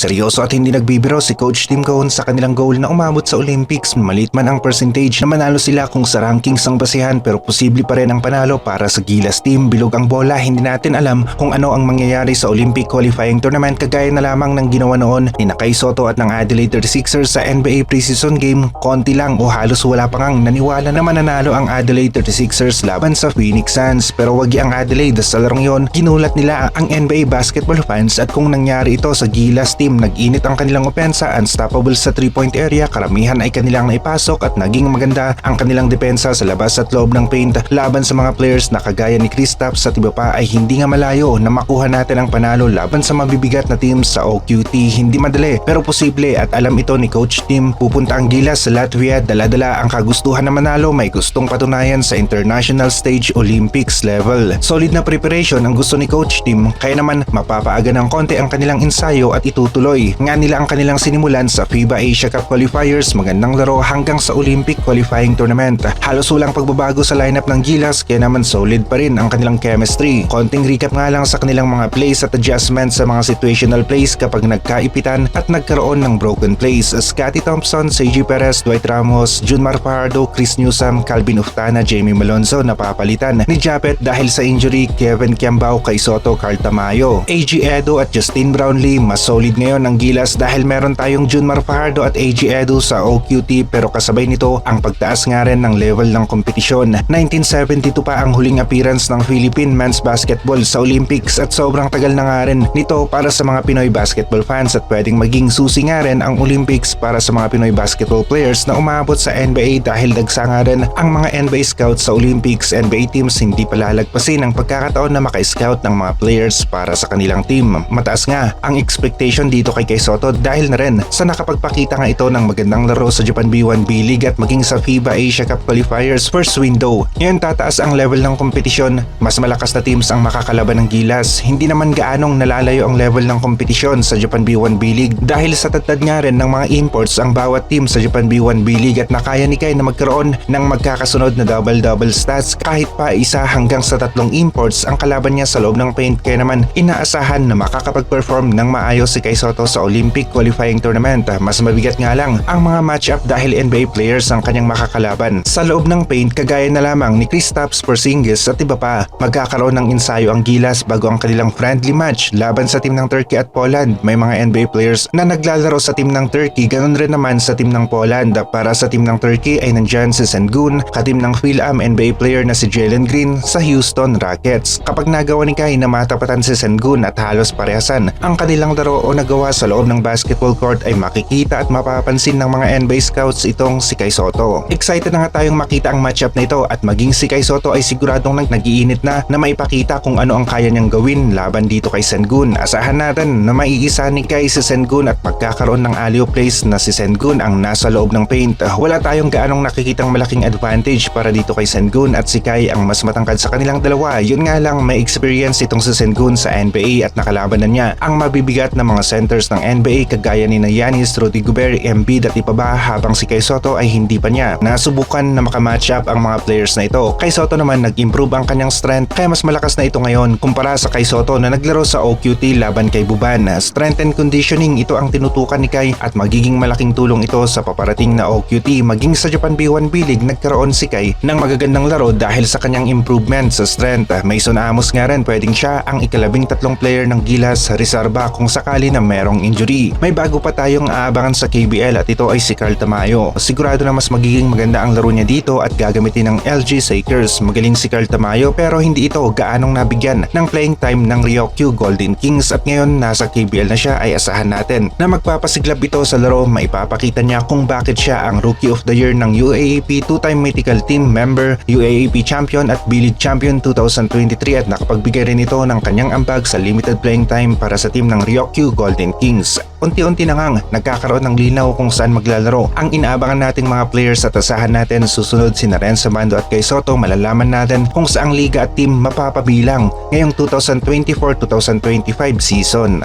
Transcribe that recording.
Seryoso at hindi nagbibiro si Coach Tim Cohn sa kanilang goal na umabot sa Olympics. Maliit man ang percentage na manalo sila kung sa rankings ang basihan pero posible pa rin ang panalo para sa Gilas team. Bilog ang bola, hindi natin alam kung ano ang mangyayari sa Olympic qualifying tournament kagaya na lamang ng ginawa noon ni Nakay Soto at ng Adelaide 36ers sa NBA preseason game. Konti lang o halos wala pa ngang naniwala na mananalo ang Adelaide 36ers laban sa Phoenix Suns pero wagi ang Adelaide sa larong yon ginulat nila ang NBA basketball fans at kung nangyari ito sa Gilas team nag-init ang kanilang opensa unstoppable sa 3-point area karamihan ay kanilang naipasok at naging maganda ang kanilang depensa sa labas at loob ng paint. Laban sa mga players na kagaya ni Kristaps at iba pa ay hindi nga malayo na makuha natin ang panalo laban sa mabibigat na teams sa OQT hindi madali pero posible at alam ito ni Coach Tim. Pupunta ang Gilas sa Latvia dala-dala ang kagustuhan na manalo. May gustong patunayan sa international stage Olympics level. Solid na preparation ang gusto ni Coach Tim. Kaya naman mapapaaga ng konti ang kanilang ensayo at itutuloy nga nila ang kanilang sinimulan sa FIBA Asia Cup qualifiers magandang laro hanggang sa Olympic qualifying tournament. Halos walang pagbabago sa lineup ng Gilas kaya naman solid pa rin ang kanilang chemistry. Konting recap nga lang sa kanilang mga plays at adjustments sa mga situational plays kapag nagkaipitan at nagkaroon ng broken plays. Scotty Thompson, Seiji Perez, Dwight Ramos, Junmar Fajardo, Chris Newsom, Calvin Uftana, Jamie Malonzo napapalitan ni Japet dahil sa injury Kevin Kiambao, kay Soto, Carl Tamayo AG Edo at Justin Brownlee mas solid ngayon ang Gilas dahil meron tayong Junmar Fajardo at AG Edo sa OQT pero kasabay nito ang pagtaas nga rin ng level ng kompetisyon 1972 pa ang huling appearance ng Philippine men's basketball sa Olympics at sobrang tagal na nga rin nito para sa mga Pinoy basketball fans at pwedeng maging susi nga rin ang Olympics para sa mga Pinoy basketball players na umabot sa NBA dahil dagsa nga rin ang mga NBA scouts sa Olympics NBA teams hindi palalagpasin ang pagkakataon na maka-scout ng mga players para sa kanilang team. Mataas nga ang expectation dito kay Kay Soto dahil na rin sa nakapagpakita nga ito ng magandang laro sa Japan B1 B-League at maging sa FIBA Asia Cup qualifiers first window. Ngayon tataas ang level ng kompetisyon, mas malakas na teams ang makakalaban ng Gilas. Hindi naman gaanong nalalayo ang level ng kompetisyon sa Japan B1 B-League dahil sa tatad nga rin ng mga imports ang bawat team sa Japan B1 B-League at nakaya ni Kai na magkaroon ng magkakasunod na double-double stats kahit pa isa hanggang sa tatlong imports ang kalaban niya sa loob ng paint kaya naman inaasahan na makakapag-perform ng maayos si Kai Soto sa Olympic qualifying tournament. Mas mabigat nga lang ang mga matchup dahil NBA players ang kanyang makakalaban. Sa loob ng paint kagaya na lamang ni Kristaps Porzingis at iba pa, magkakaroon ng ensayo ang Gilas bago ang kanilang friendly match laban sa team ng Turkey at Poland. May mga NBA players na naglalaro sa team ng Turkey, ganun rin naman sa team ng Poland. Para sa team ng Turkey ay nandyan si Sengun, katim ng Phil-Am NBA player na si Jalen Green sa Houston Rockets. Kapag nagawa ni Kai na matapatan si Sengun at halos parehasan ang kanilang laro o nagawa sa loob ng basketball court ay makikita at mapapansin ng mga NBA scouts itong si Kai Soto. Excited na nga tayong makita ang matchup na ito at maging si Kai Soto ay siguradong nag nagiinit na na maipakita kung ano ang kaya niyang gawin laban dito kay Sengun. Asahan natin na maiisa ni Kai si Sengun at magkakaroon ng alley plays na si Sengun ang nasa loob ng paint. Wala tayong gaanong nakikitang malaking advantage para dito kay Sengun at si Kai ang mas matangkad sa kanilang dalawa. Yun nga lang may experience itong si Sengun sa NBA at nakalaban na niya ang mabibigat na mga centers ng NBA kagaya ni na Giannis, Rudy Gobert, Embiid at iba ba habang si Kai Soto ay hindi pa niya. Nasubukan na makamatch up ang mga players na ito. Kay Soto naman nag-improve ang kanyang strength kaya mas malakas na ito ngayon kumpara sa Kai Soto na naglaro sa OQT laban kay Buban. Strength and conditioning ito ang tinutukan ni Kai at magiging malaking tulong ito sa paparating na OQT maging sa Japan B1 B-League nagkaroon si Kai ng magagandang laro dahil sa kanyang improvement sa strength. Mason Amos nga rin pwedeng siya ang ikalabing tatlong player ng Gilas Reserva kung sakali na merong injury. May bago pa tayong aabangan sa KBL at ito ay si Carl Tamayo. Sigurado na mas magiging maganda ang laro niya dito at gagamitin ng LG Sakers. Magaling si Carl Tamayo pero hindi ito gaanong nabigyan ng playing time ng Ryokyu Golden Kings at ngayon nasa KBL na siya ay asahan natin na magpapasiglab ito sa laro maipapakita niya kung bakit siya ang Rookie of the Year ng UAAP two-time mythical team member, UAAP champion at B-League champion 2023 at nakapagbigay rin ito ng kanyang ambag sa limited playing time para sa team ng Ryokyu Golden Kings. Unti-unti na ngang nagkakaroon ng linaw kung saan maglalaro ang inaabangan nating mga players at asahan natin susunod si Narenzo Mando at kay Soto malalaman natin kung saang liga at team mapapabilang ngayong 2024-2025 season.